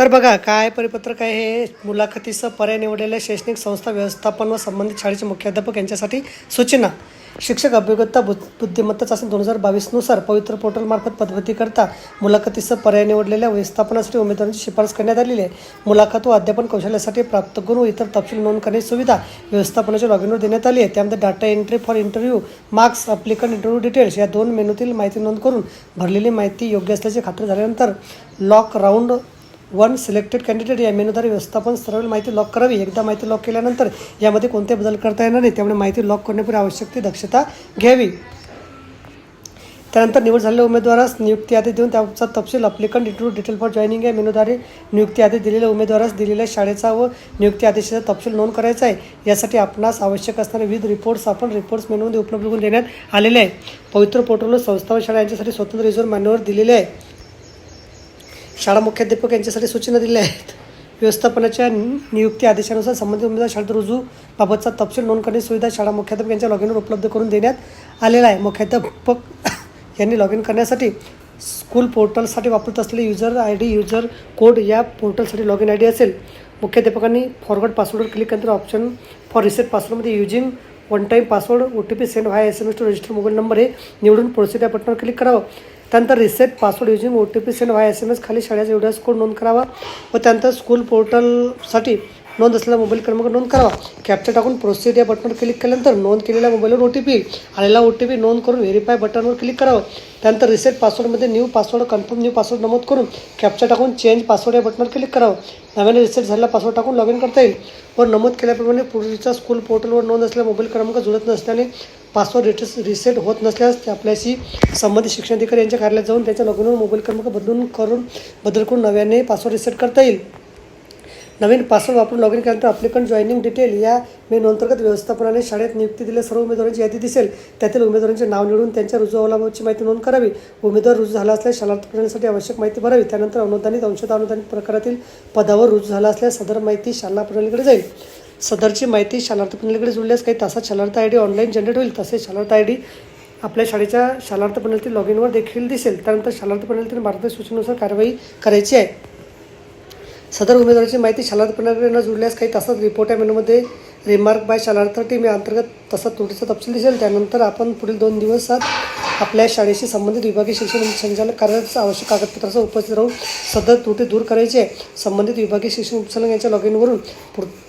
तर बघा काय परिपत्रक आहे हे? मुलाखतीसह पर्याय निवडलेल्या शैक्षणिक संस्था व्यवस्थापन व संबंधित शाळेचे मुख्याध्यापक यांच्यासाठी सूचना. शिक्षक अभियोग्यता बु बुद्धिमत्ता चाचणी दोन हजार बावीसनुसार पवित्र पोर्टलमार्फत पदवीकरता मुलाखतीसह पर्याय निवडलेल्या व्यवस्थापनासाठी उमेदवारांची शिफारस करण्यात आलेली आहे. मुलाखत व अध्यापन कौशल्यासाठी प्राप्त गुण व इतर तपशील नोंद करण्याची सुविधा व्यवस्थापनाच्या लॉगिनवर देण्यात आली आहे. त्यामध्ये data entry for interview marks applicant interview details या दोन मेनूतील माहिती नोंद करून भरलेली माहिती योग्य असल्याची खात्री झाल्यानंतर lock round one selected candidate या मेनूद्वारे व्यवस्थापन स्तरावरील माहिती लॉक करावी. एकदा माहिती लॉक केल्यानंतर यामध्ये कोणते बदल करता येणार नाही त्यामुळे माहिती लॉक करण्यापूर्वी आवश्यक ती दक्षता घ्यावी. त्यानंतर निवड झालेल्या उमेदवारास नियुक्ती यादी देऊन त्याचा तपशील applicant interview detail for joining या मेनूद्वारे नियुक्ती यादी दिलेल्या उमेदवारास दिलेल्या शाळेचा व नियुक्ती आदेशाचा तपशील नोंद करायचा आहे. यासाठी आपणास आवश्यक असणारे विविध रिपोर्ट्स आपण रिपोर्ट्स मेनूमध्ये उपलब्ध करून देण्यात आलेले आहे. पवित्र पोर्टलवर संस्था व शाळा यांच्यासाठी स्वतंत्र रिझर्व मान्यवर दिलेले आहे. शाळा मुख्याध्यापक यांच्यासाठी सूचना दिल्या आहेत. व्यवस्थापनाच्या नियुक्ती आदेशानुसार संबंधित उमेदवार शाळेत रुजू बाबतचा तपशील नोंद करण्याची सुविधा शाळा मुख्याध्यापक यांच्या लॉग इनवर उपलब्ध करून देण्यात आलेला आहे. मुख्याध्यापक यांनी लॉग इन करण्यासाठी स्कूल पोर्टलसाठी वापरत असलेले user I D user code या पोर्टलसाठी लॉग इन आय डी असेल. मुख्याध्यापकांनी फॉरवर्ड पासवर्डवर क्लिक केल्यानंतर option for reset पासवर्डमध्ये using one time password O T P send by S M S to register mobile number हे निवडून प्रोसीड या बटनवर क्लिक करावं. त्यानंतर reset password using O T P send by S M S खाली शाळेचा एवढ्याच code नोंद करावा व त्यानंतर स्कूल पोर्टलसाठी नोंद असलेला मोबाईल क्रमांक नोंद करावा कॅप्चर टाकून प्रोसीड या बटनवर क्लिक केल्यानंतर नोंद केलेल्या मोबाईलवर ओ टी पी आलेला ओ टी पी नोंद करून व्हेरीफाय बटनवर क्लिक करावं. त्यानंतर reset पासवर्डमध्ये new password confirm new password नमूद करून कॅप्चर टाकून चेंज पासवर्ड या बटनवर क्लिक करावं. नव्याने रिसेट झालेला पासवर्ड टाकून लॉग इन करता येईल. व नमूद केल्याप्रमाणे पूर्वीचा स्कूल पोर्टलवर नोंद असलेला मोबाईल क्रमांक जुळत नसल्याने पासवर्ड रिटेस रिसेट होत नसल्यास ते आपल्याशी संबंधित शिक्षणाधिकारी यांच्या कार्यालयात जाऊन त्याच्या लॉगिनवर मोबाईल क्रमांक बदलून करून बदल करून नव्याने पासवर्ड रिसेट करता येईल. नवीन पासवर्ड वापरून लॉग इन केल्यानंतर अप्लिकंट जॉईनिंग डिटेल या मेनू अंतर्गत व्यवस्थापनाने शाळेत नियुक्ती दिलेल्या सर्व उमेदवारांची यादी दिसेल. त्यातील उमेदवारांचे नाव निवडून त्यांच्या रुजू माहिती नोंद करावी. उमेदवार रुजू झाला असल्यास शाळा प्रणालीसाठी आवश्यक माहिती भरावी. त्यानंतर अनुदानित अंशतः अनुदानित प्रकारातील पदावर रुजू झाला असल्यास सदर माहिती शाला प्रणालीकडे जाईल. सदरची माहिती शालार्थ प्रणालीकडे जुळल्यास काही तासात Shalarth I D online generate होईल. तसेच शालार्थ आय डी आपल्या शाळेच्या शालार्थ प्रणालीतील लॉग इनवर देखील दिसेल. त्यानंतर शालार्थ प्रणालीतील मार्गदर्शक सूचनेनुसार कारवाई करायची आहे. सदर उमेदवाराची माहिती शालार्थ प्रणालीकडे न जुळल्यास काही तासात रिपोर्ट या मेनूमध्ये रिमार्क बाय शालार्थ टीम या अंतर्गत तसा त्रुटीचा तपशील दिसेल. त्यानंतर आपण पुढील दोन दिवसात आपल्या शाळेशी संबंधित विभागीय शिक्षण संचालक कार्यालयात आवश्यक कागदपत्राचा उपस्थित राहून सदर त्रुटी दूर करायची. आहे संबंधित विभागीय शिक्षण संचालक यांच्या लॉग इनवरून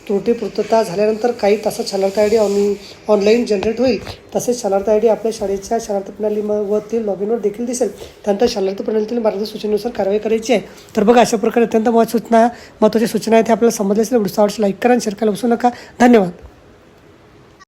त्रुटी पूर्तता झाल्यानंतर काही तासात Shalarth I D on online generate होईल. तसेच शालार्थ आय डी आपल्या शाळेच्या शालार्थ प्रणालीवरती लॉग इनवर देखील दिसेल. त्यानंतर शालार्थ प्रणालीतील मार्गदर्शक सूचनेनुसार कारवाई करायची आहे. तर बघा अशा प्रकारे अत्यंत महत्त्व सूचना महत्त्वाच्या सूचना आहेत ते आपल्याला समजल्या असेल. व्हिडिओ आवडल्यास लाईक करा आणि शेअर करायला बसू नका. धन्यवाद.